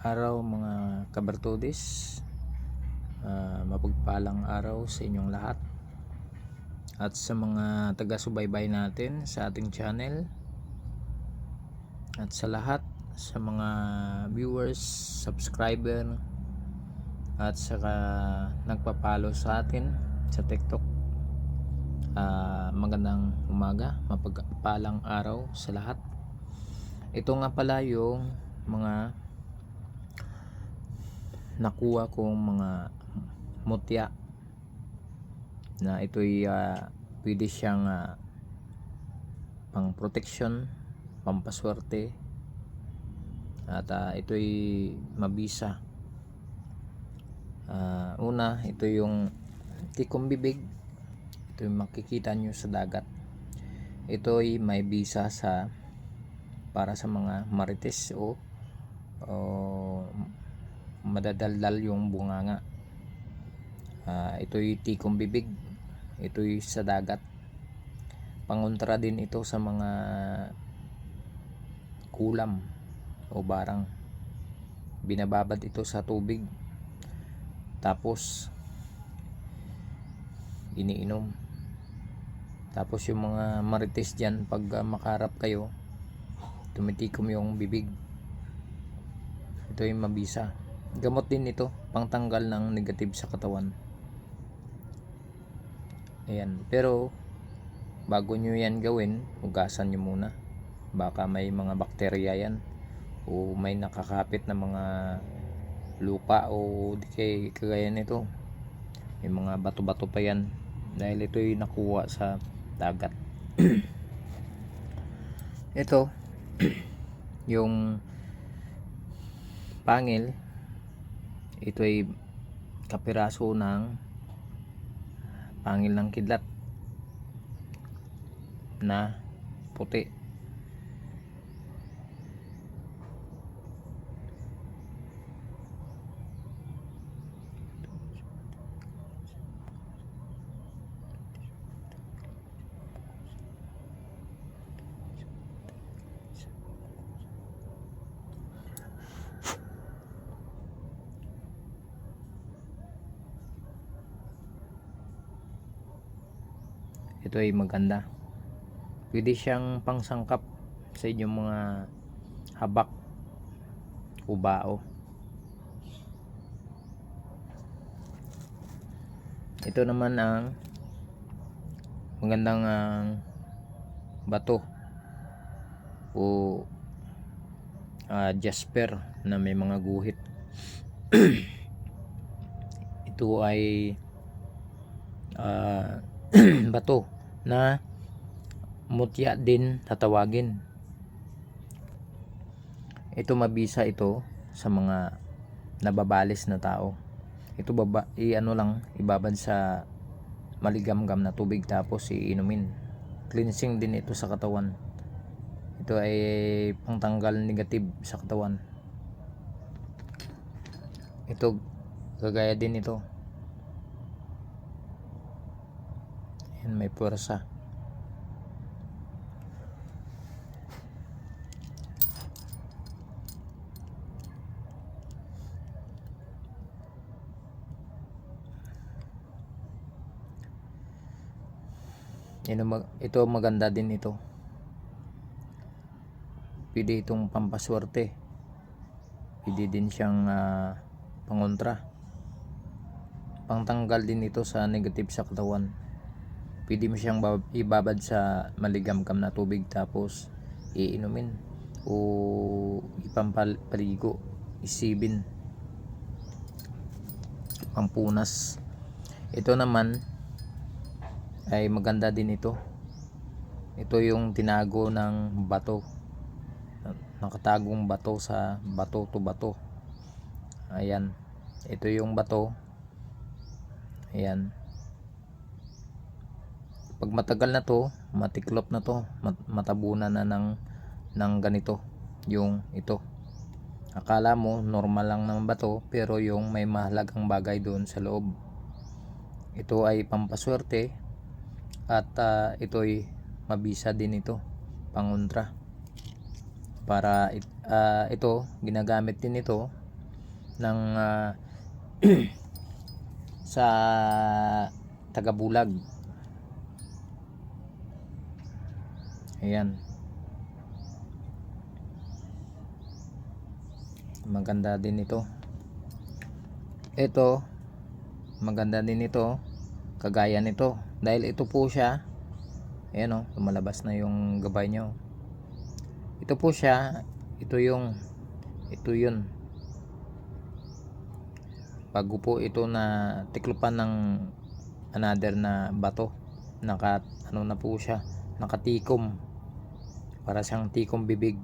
Araw mga kabartodis. Ah, mapagpalang araw sa inyong lahat. At sa mga taga-subaybay natin sa ating channel. At sa lahat sa mga viewers, subscriber at saka nagpapalo sa atin sa TikTok. Ah, magandang umaga, mapagpalang araw sa lahat. Ito nga pala yung mga nakuha kong mga mutya na ito'y ah, pwede siyang ah, pang protection, pampaswerte at ah, ito'y mabisa. Ah, una, ito yung tikong bibig. Ito yung makikita nyo sa dagat. Ito'y may bisa sa para sa mga marites o, o madadaldal yung bunganga. Ah, ito'y tikong bibig. Ito'y sa dagat. Pangontra din ito sa mga kulam o barang. Binababad ito sa tubig. Tapos iniinom. Tapos yung mga marites dyan pag ah, makarap kayo tumitikom yung bibig ito yung mabisa gamot din ito pangtanggal ng negative sa katawan. Ayan pero bago nyo yan gawin hugasan nyo muna. Baka may mga bakterya yan o may nakakapit na mga lupa o di kay kagaya nito. May mga bato-bato pa yan dahil ito yung nakuha sa dagat. Ito yung pangil ito ay kapiraso ng pangil ng kidlat na puti ito ay maganda. Pwede siyang pangsangkap sa inyong mga habak o bao. Ito naman ang magandang ang bato o ah, jasper na may mga guhit. Ito ay ah, bato na mutya din tatawagin. Ito mabisa ito sa mga nababalis na tao. Ito baba, i ano lang, ibabad sa maligamgam na tubig tapos iinumin. Cleansing din ito sa katawan. Ito ay pangtanggal negative sa katawan. Ito kagaya din ito. Yan, may mag- ito maganda din ito. Pwede itong pampaswerte. Pwede din siyang ah, pangontra. Pangtanggal din ito sa negative sa katawan pwede mo siyang bab- ibabad sa maligamgam na tubig tapos iinumin o ipampaligo isibin. Pampunas. Ito naman ay maganda din ito. Ito yung tinago ng bato. Nakatagong bato sa bato to bato. Ayan. Ito yung bato. Ayan pag matagal na to matiklop na to mat- matabunan na ng ng ganito yung ito. Akala mo normal lang naman ba to pero yung may mahalagang bagay doon sa loob. Ito ay pampaswerte at ah, ito ay mabisa din ito pangontra. Para ah, ito ginagamit din ito ng ah, sa tagabulag ayan. Maganda din ito. Ito maganda din ito. Kagaya nito. Dahil ito po siya ayan o lumalabas na yung gabay nyo ito po siya ito yung ito yun. Bago po ito na tiklupan ng another na bato. Naka ano na po siya nakatikom para siyang tikom bibig.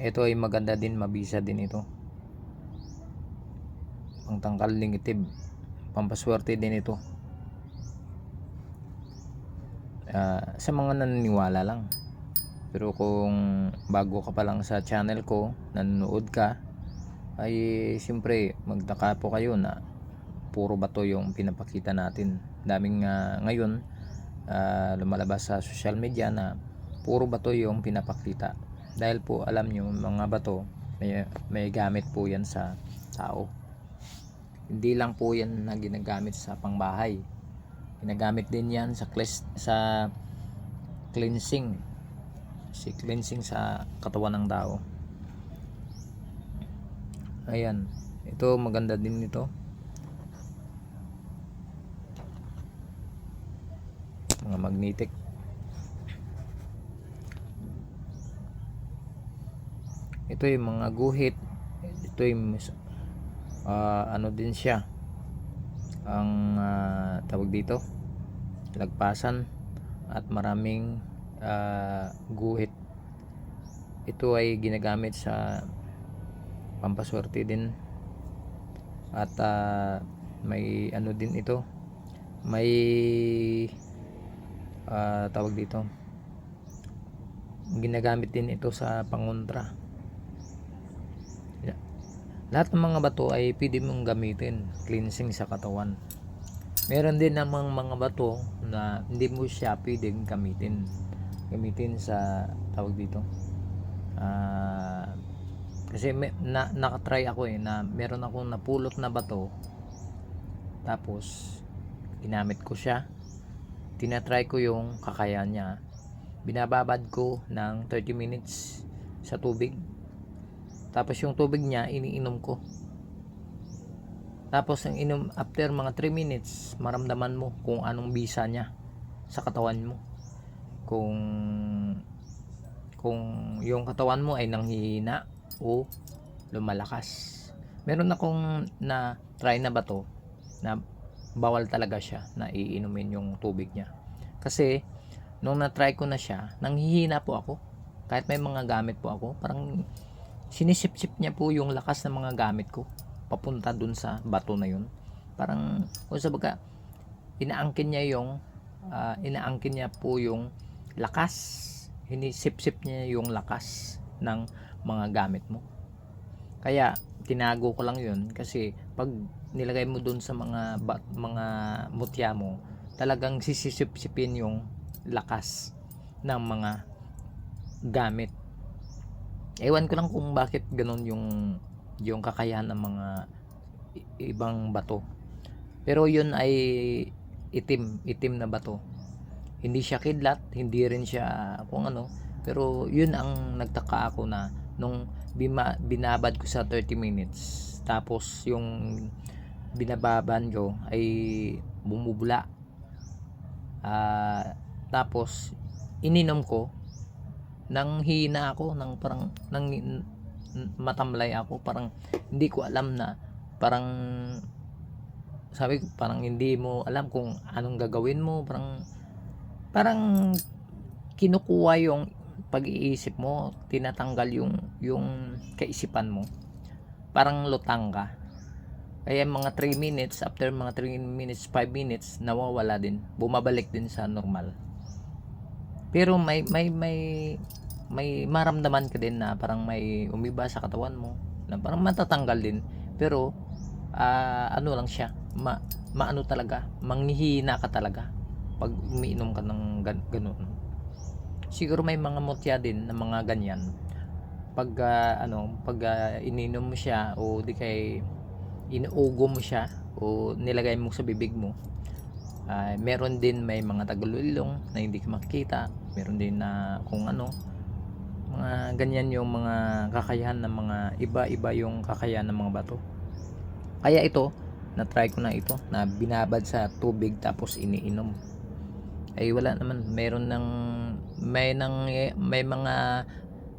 Ito ay maganda din mabisa din ito. Pangtangkal lingitib pampaswerte din ito. Ah, sa mga naniniwala lang. Pero kung bago ka pa lang sa channel ko nanonood ka ay siyempre magtaka po kayo na puro bato yung pinapakita natin. Daming ah, ngayon ah, lumalabas sa social media na puro bato yung pinapakita. Dahil po alam nyo mga bato may, may gamit po yan sa tao. Hindi lang po yan na ginagamit sa pangbahay. Ginagamit din yan sa cleans- sa cleansing. Si cleansing sa katawan ng tao. Ayan. Ito maganda din ito mga magnetic ito yung mga guhit. Ito yung ah, ano din siya. Ang ah, tawag dito lagpasan at maraming ah, guhit. Ito ay ginagamit sa pampaswerte din. At ah, may ano din ito. May ah, tawag dito. Ginagamit din ito sa pangontra lahat ng mga bato ay pwede mong gamitin cleansing sa katawan. Meron din namang mga bato na hindi mo siya pwedeng gamitin. Gamitin sa tawag dito? Ah kasi may, na, nakatry ako eh na meron akong napulot na bato. Tapos ginamit ko siya. Tinatry ko yung kakayahan niya. Binababad ko ng 30 minutes sa tubig tapos yung tubig niya iniinom ko. Tapos ang inom after mga 3 minutes maramdaman mo kung anong bisa niya sa katawan mo. Kung kung yung katawan mo ay nanghihina o lumalakas. Meron akong na try na bato na bawal talaga siya na iinumin yung tubig niya. Kasi nung na-try ko na siya nanghihina po ako. Kahit may mga gamit po ako parang sinisip-sip niya po yung lakas ng mga gamit ko papunta dun sa bato na yun. Parang kung sa baga inaangkin niya yung ah, inaangkin niya po yung lakas. Hinisip-sip niya yung lakas ng mga gamit mo. Kaya tinago ko lang yun kasi pag nilagay mo dun sa mga ba- mga mutya mo talagang sisisip-sipin yung lakas ng mga gamit ewan ko lang kung bakit ganun yung yung kakayahan ng mga ibang bato. Pero yun ay itim itim na bato. Hindi siya kidlat hindi rin siya kung ano. Pero yun ang nagtaka ako na nung bima, binabad ko sa 30 minutes tapos yung binababan ko ay bumubula. Ah, tapos ininom ko nang hina ako nang parang nang matamlay ako. Parang hindi ko alam na parang sabi ko parang hindi mo alam kung anong gagawin mo. Parang parang kinukuha yung pag-iisip mo tinatanggal yung yung kaisipan mo. Parang lutang ka. Kaya mga 3 minutes after mga 3 minutes 5 minutes nawawala din. Bumabalik din sa normal pero may may may may maramdaman ka din na parang may umiba sa katawan mo na parang matatanggal din. Pero ah, ano lang siya ma, maano talaga manghihina ka talaga pag umiinom ka ng gan, ganun. Siguro may mga mutya din na mga ganyan. Pag ah, ano pag ah, ininom mo siya o di kay inuugo mo siya o nilagay mo sa bibig mo ah, meron din may mga tagulilong na hindi ka makikita. Meron din na kung ano. Mga ganyan yung mga kakayahan ng mga iba-iba yung kakayahan ng mga bato. Kaya ito na try ko na ito na binabad sa tubig tapos iniinom. Ay wala naman. Meron ng may nang may mga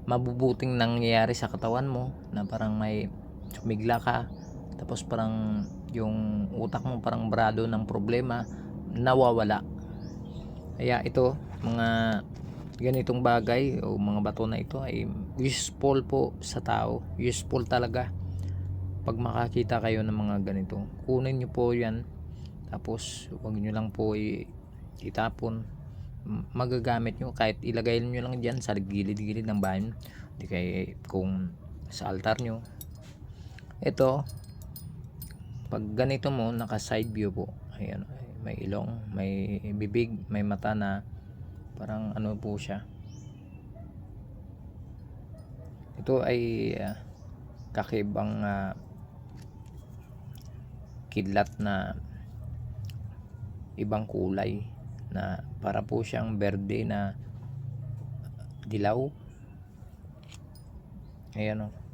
mabubuting nangyayari sa katawan mo na parang may sumigla ka. Tapos parang yung utak mo parang brado ng problema nawawala. Kaya ito mga ganitong bagay o mga bato na ito ay useful po sa tao. Useful talaga pag makakita kayo ng mga ganito. Kunin nyo po yan tapos huwag nyo lang po itapon. Magagamit nyo kahit ilagay nyo lang dyan sa gilid-gilid ng bahay nyo. di kay kung sa altar nyo. Ito pag ganito mo naka side view po. Ayan may ilong may bibig may mata na parang ano po siya. Ito ay ah, kakibang ah, kidlat na ibang kulay na para po siyang berde na dilaw. Ayan o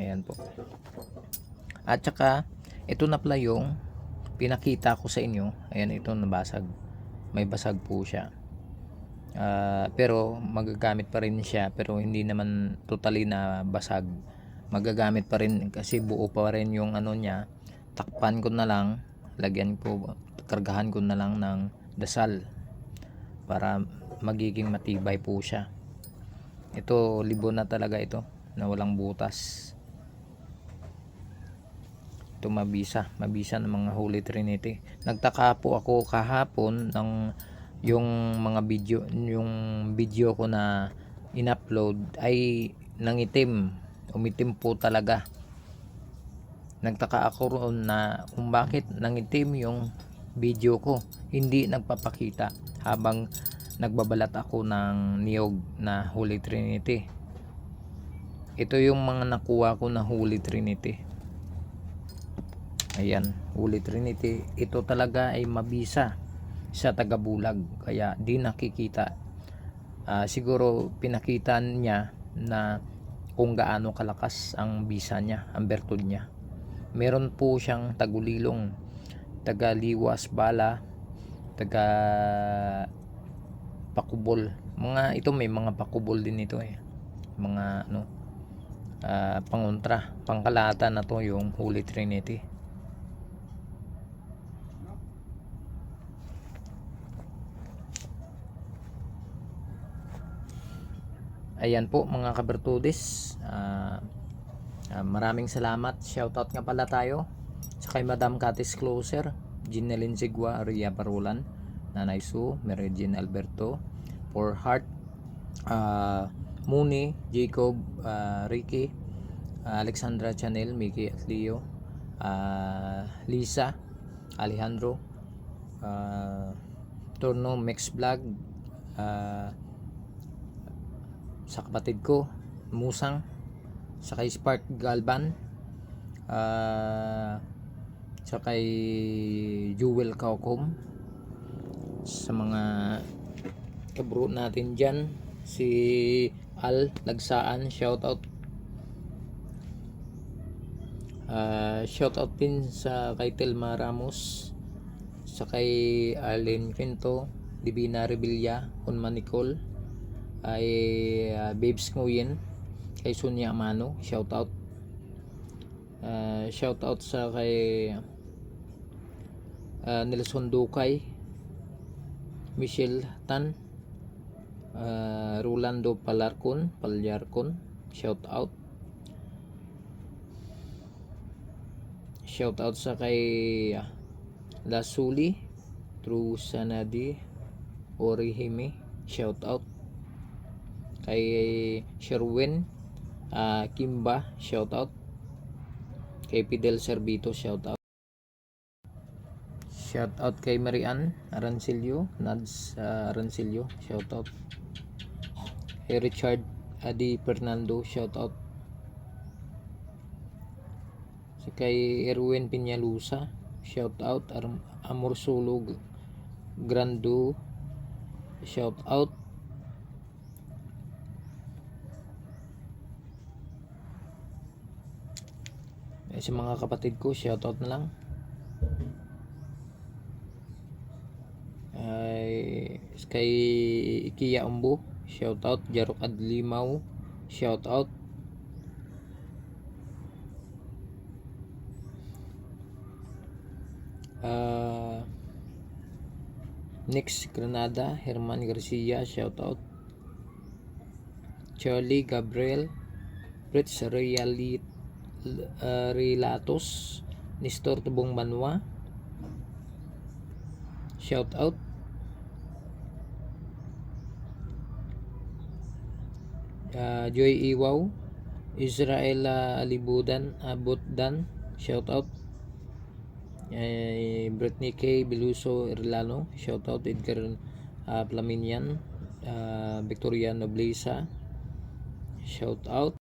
ayan po. At saka ito na pala yung pinakita ko sa inyo. Ayan ito nabasag. May basag po siya. Ah, pero magagamit pa rin siya pero hindi naman totally na basag. Magagamit pa rin kasi buo pa rin yung ano niya. Takpan ko na lang lagyan ko kargahan ko na lang ng dasal para magiging matibay po siya. Ito libo na talaga ito na walang butas ito mabisa. Mabisa ng mga Holy Trinity. Nagtaka po ako kahapon ng yung mga video yung video ko na in-upload ay nangitim. Umitim po talaga. Nagtaka ako roon na kung bakit nangitim yung video ko. Hindi nagpapakita habang nagbabalat ako ng niyog na Holy Trinity. Ito yung mga nakuha ko na Holy Trinity ayan Holy Trinity. Ito talaga ay mabisa sa tagabulag kaya di nakikita. Ah, siguro pinakita niya na kung gaano kalakas ang bisa niya ang bertud niya. Meron po siyang tagulilong tagaliwas bala taga pakubol. Mga ito may mga pakubol din ito eh. Mga ano ah, pangontra pangkalata na to yung Holy Trinity ayan po mga kabertudis. Ah, ah, maraming salamat. Shoutout nga pala tayo sa kay Madam Katis Closer Ginelin Sigua Ria Parulan Nanay Sue Mary Jean Alberto for Heart ah, Muni Jacob ah, Ricky ah, Alexandra Chanel Mickey at Leo ah, Lisa Alejandro ah, Torno Mix Vlog ah, sa kapatid ko Musang sa kay Spark Galban ah sa kay Jewel Kaukom sa mga kabro natin dyan si Al Lagsaan shout out Ah, shout out din sa kay Telma Ramos sa kay Arlene Quinto Divina Revilla Unma Nicole ay ah, Babes Nguyen kay Sonia Amano shout out shout out sa kay ah, Nelson Dukay Michelle Tan ah, Rolando Palarcon Palyarcon shout out shout out sa kay ah, Lasuli True Sanadi Orihime shout out kay Sherwin ah, Kimba shout out kay Fidel Servito shout out Shout out kay Marian Arancilio, Nads uh, Arancilio, shout out. Kay Richard Adi Fernando, shout out. Sa kay Erwin Piñalusa, shout out. Amor Solo Grando, shout out. Eh, sa mga kapatid ko, shout out na lang. ay kay Kia Umbo shout out Jarok Adlimaw shout out Ah Nix Granada Herman Garcia shout out Charlie Gabriel Fritz Realit uh, Relatos Nestor Tubong Manwa shout out. Uh, Joy Iwaw Israel uh, Alibudan Abotdan shout out. Eh, Brittany K. Biluso Irlano shout out Edgar uh, Plaminian uh, Victoria Nobleza shout out